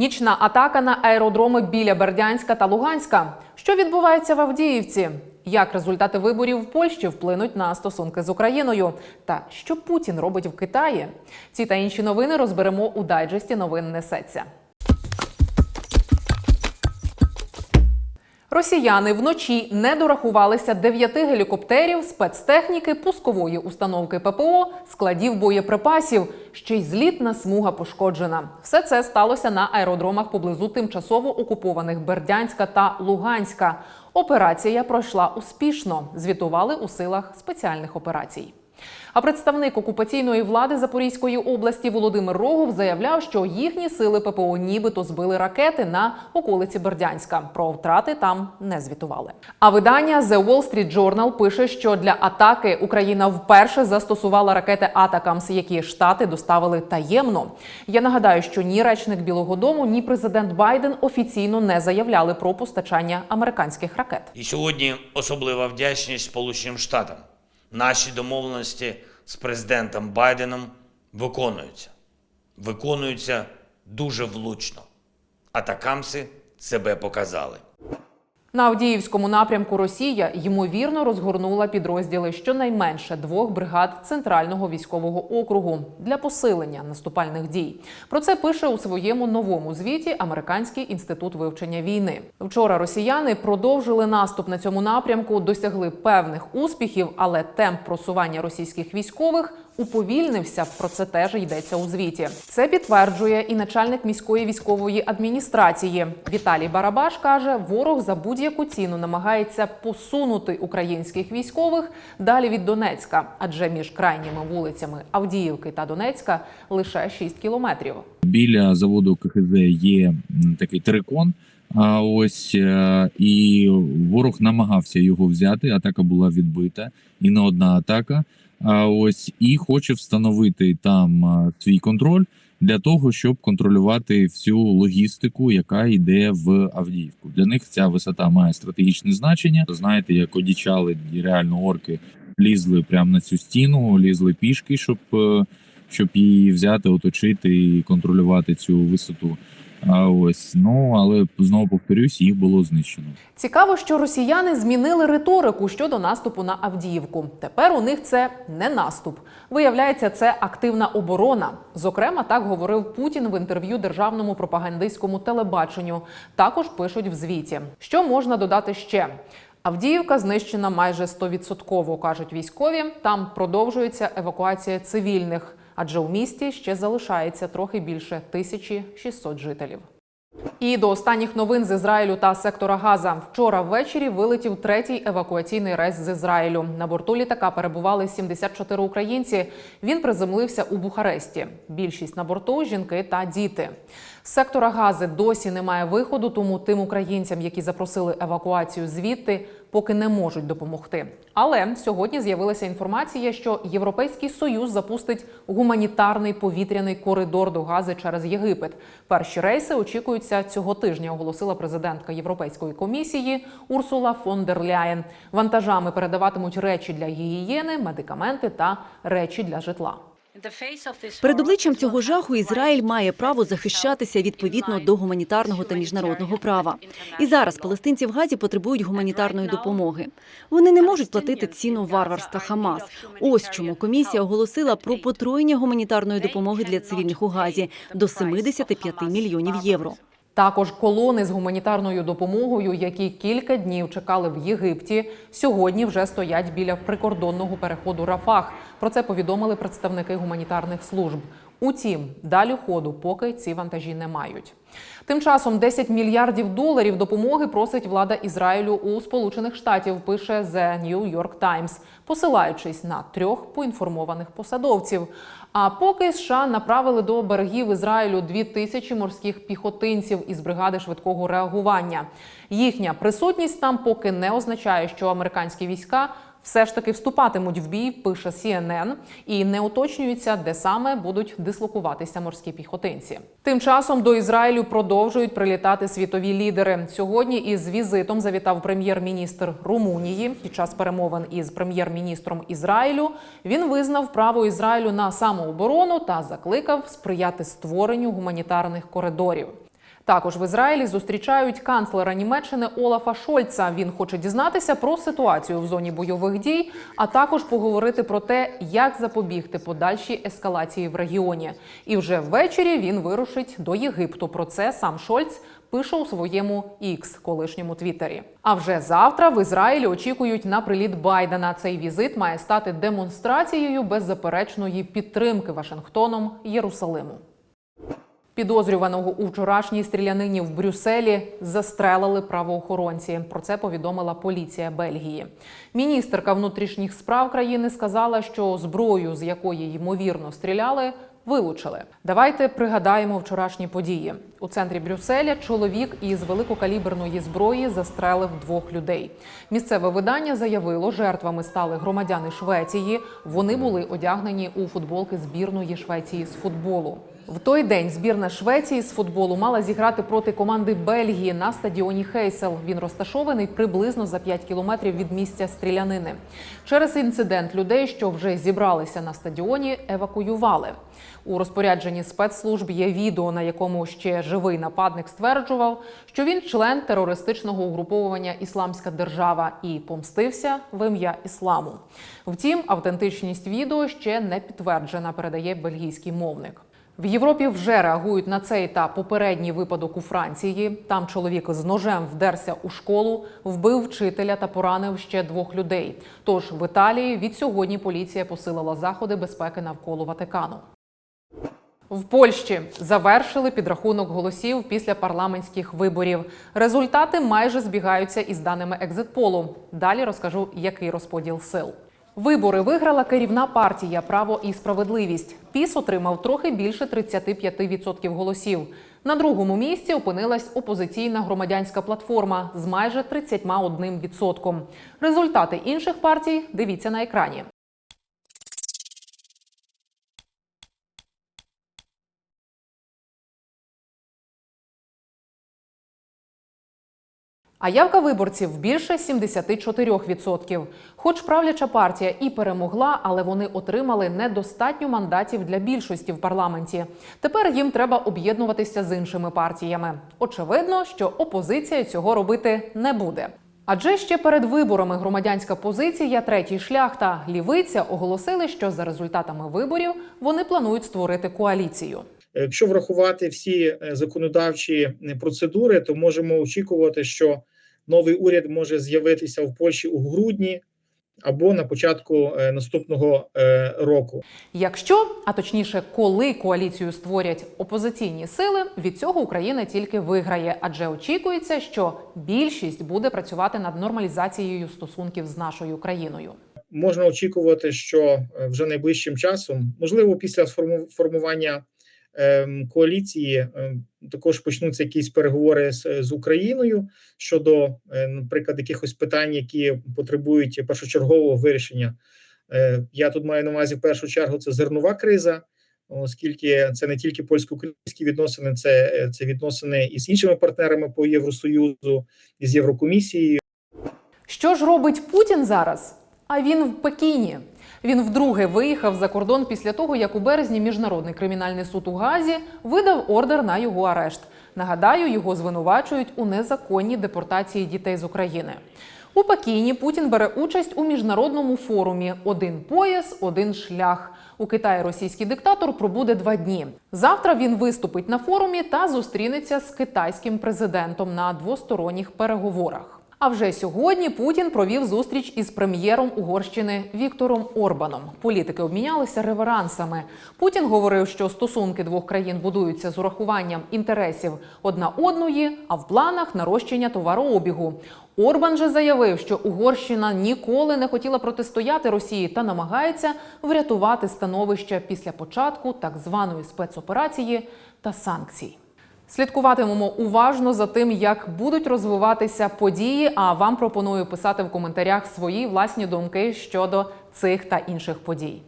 Нічна атака на аеродроми біля Бердянська та Луганська. Що відбувається в Авдіївці? Як результати виборів в Польщі вплинуть на стосунки з Україною? Та що Путін робить в Китаї? Ці та інші новини розберемо у дайджесті новин несеться. Росіяни вночі не дорахувалися дев'яти гелікоптерів, спецтехніки, пускової установки ППО, складів боєприпасів. Ще й злітна смуга пошкоджена. Все це сталося на аеродромах поблизу тимчасово окупованих Бердянська та Луганська. Операція пройшла успішно. Звітували у силах спеціальних операцій. А представник окупаційної влади Запорізької області Володимир Рогов заявляв, що їхні сили ППО нібито збили ракети на околиці Бердянська. Про втрати там не звітували. А видання The Wall Street Journal пише, що для атаки Україна вперше застосувала ракети Атакамс, які штати доставили таємно. Я нагадаю, що ні речник Білого Дому, ні президент Байден офіційно не заявляли про постачання американських ракет. І сьогодні особлива вдячність Сполученим Штатам. Наші домовленості з президентом Байденом виконуються. Виконуються дуже влучно. Атакамси себе показали. На Авдіївському напрямку Росія ймовірно розгорнула підрозділи щонайменше двох бригад центрального військового округу для посилення наступальних дій. Про це пише у своєму новому звіті Американський інститут вивчення війни. Вчора росіяни продовжили наступ на цьому напрямку, досягли певних успіхів, але темп просування російських військових уповільнився. Про це теж йдеться у звіті. Це підтверджує і начальник міської військової адміністрації Віталій Барабаш каже: ворог за будь-яку ціну намагається посунути українських військових далі від Донецька, адже між крайніми вулицями Авдіївки та Донецька лише 6 кілометрів. біля заводу КХЗ є такий терикон. А ось е, і ворог намагався його взяти. Атака була відбита, і не одна атака. А ось і хоче встановити там а, свій контроль для того, щоб контролювати всю логістику, яка йде в Авдіївку. Для них ця висота має стратегічне значення. Знаєте, як одічали реально орки лізли прямо на цю стіну, лізли пішки, щоб, е, щоб її взяти, оточити і контролювати цю висоту. А ось ну але знову повторюсь, їх було знищено. Цікаво, що росіяни змінили риторику щодо наступу на Авдіївку. Тепер у них це не наступ. Виявляється, це активна оборона. Зокрема, так говорив Путін в інтерв'ю державному пропагандистському телебаченню. Також пишуть в звіті. Що можна додати ще? Авдіївка знищена майже 100%, кажуть військові. Там продовжується евакуація цивільних, адже у місті ще залишається трохи більше 1600 жителів. І до останніх новин з Ізраїлю та сектора Газа. Вчора ввечері вилетів третій евакуаційний рейс з Ізраїлю. На борту літака перебували 74 українці. Він приземлився у Бухаресті. Більшість на борту жінки та діти. З сектора Гази досі немає виходу, тому тим українцям, які запросили евакуацію звідти, поки не можуть допомогти. Але сьогодні з'явилася інформація, що Європейський союз запустить гуманітарний повітряний коридор до Гази через Єгипет. Перші рейси очікуються цього тижня, оголосила президентка Європейської комісії Урсула фон дер Ляєн. Вантажами передаватимуть речі для гігієни, медикаменти та речі для житла. Перед обличчям цього жаху Ізраїль має право захищатися відповідно до гуманітарного та міжнародного права. І зараз палестинці в Газі потребують гуманітарної допомоги. Вони не можуть платити ціну варварства Хамас. Ось чому комісія оголосила про потроєння гуманітарної допомоги для цивільних у Газі до 75 мільйонів євро. Також колони з гуманітарною допомогою, які кілька днів чекали в Єгипті, сьогодні вже стоять біля прикордонного переходу Рафах. Про це повідомили представники гуманітарних служб. Утім, далі ходу поки ці вантажі не мають. Тим часом 10 мільярдів доларів допомоги просить влада Ізраїлю у Сполучених Штатів. Пише The New York Times, посилаючись на трьох поінформованих посадовців. А поки США направили до берегів Ізраїлю дві тисячі морських піхотинців із бригади швидкого реагування. Їхня присутність там поки не означає, що американські війська все ж таки вступатимуть в бій, пише CNN, і не уточнюється, де саме будуть дислокуватися морські піхотинці. Тим часом до Ізраїлю продовжують прилітати світові лідери. Сьогодні із візитом завітав прем'єр-міністр Румунії. Під час перемовин із прем'єр-міністром Ізраїлю він визнав право Ізраїлю на самооборону та закликав сприяти створенню гуманітарних коридорів. Також в Ізраїлі зустрічають канцлера Німеччини Олафа Шольца. Він хоче дізнатися про ситуацію в зоні бойових дій, а також поговорити про те, як запобігти подальшій ескалації в регіоні. І вже ввечері він вирушить до Єгипту. Про це сам Шольц пише у своєму X, колишньому твіттері. А вже завтра в Ізраїлі очікують на приліт Байдена. Цей візит має стати демонстрацією беззаперечної підтримки Вашингтоном Єрусалиму. Підозрюваного у вчорашній стрілянині в Брюсселі застрелили правоохоронці. Про це повідомила поліція Бельгії. Міністерка внутрішніх справ країни сказала, що зброю, з якої ймовірно стріляли, вилучили. Давайте пригадаємо вчорашні події. У центрі Брюсселя чоловік із великокаліберної зброї застрелив двох людей. Місцеве видання заявило, жертвами стали громадяни Швеції. Вони були одягнені у футболки збірної Швеції з футболу. В той день збірна Швеції з футболу мала зіграти проти команди Бельгії на стадіоні Хейсел. Він розташований приблизно за 5 кілометрів від місця стрілянини. Через інцидент людей, що вже зібралися на стадіоні, евакуювали. У розпорядженні спецслужб є відео, на якому ще живий нападник стверджував, що він член терористичного угруповування Ісламська держава і помстився в ім'я ісламу. Втім, автентичність відео ще не підтверджена, передає бельгійський мовник. В Європі вже реагують на цей та попередній випадок у Франції. Там чоловік з ножем вдерся у школу, вбив вчителя та поранив ще двох людей. Тож в Італії від сьогодні поліція посилила заходи безпеки навколо Ватикану. В Польщі завершили підрахунок голосів після парламентських виборів. Результати майже збігаються із даними екзитполу. Далі розкажу, який розподіл сил. Вибори виграла керівна партія Право і справедливість. Піс отримав трохи більше 35% голосів. На другому місці опинилась опозиційна громадянська платформа з майже 31%. Результати інших партій дивіться на екрані. А явка виборців більше 74%. Хоч правляча партія і перемогла, але вони отримали недостатньо мандатів для більшості в парламенті. Тепер їм треба об'єднуватися з іншими партіями. Очевидно, що опозиція цього робити не буде. Адже ще перед виборами громадянська позиція третій шлях та лівиця оголосили, що за результатами виборів вони планують створити коаліцію. Якщо врахувати всі е, законодавчі е, процедури, то можемо очікувати, що новий уряд може з'явитися в Польщі у грудні або на початку е, наступного е, року. Якщо, а точніше, коли коаліцію створять опозиційні сили, від цього Україна тільки виграє, адже очікується, що більшість буде працювати над нормалізацією стосунків з нашою країною. Можна очікувати, що е, вже найближчим часом, можливо, після формування коаліції, ем, також почнуться якісь переговори з, з Україною щодо, е, наприклад, якихось питань, які потребують першочергового вирішення. Е, Я тут маю на увазі в першу чергу це зернова криза, оскільки це не тільки польсько-українські відносини, це, е, це відносини із іншими партнерами по Євросоюзу, із Єврокомісією. Що ж робить Путін зараз? А він в Пекіні. Він вдруге виїхав за кордон після того, як у березні міжнародний кримінальний суд у Газі видав ордер на його арешт. Нагадаю, його звинувачують у незаконній депортації дітей з України. У Пекіні Путін бере участь у міжнародному форумі Один пояс, один шлях. У Китаї російський диктатор пробуде два дні. Завтра він виступить на форумі та зустрінеться з китайським президентом на двосторонніх переговорах. А вже сьогодні Путін провів зустріч із прем'єром Угорщини Віктором Орбаном. Політики обмінялися реверансами. Путін говорив, що стосунки двох країн будуються з урахуванням інтересів одна одної, а в планах нарощення товарообігу. Орбан же заявив, що Угорщина ніколи не хотіла протистояти Росії та намагається врятувати становище після початку так званої спецоперації та санкцій. Слідкуватимемо уважно за тим, як будуть розвиватися події. А вам пропоную писати в коментарях свої власні думки щодо цих та інших подій.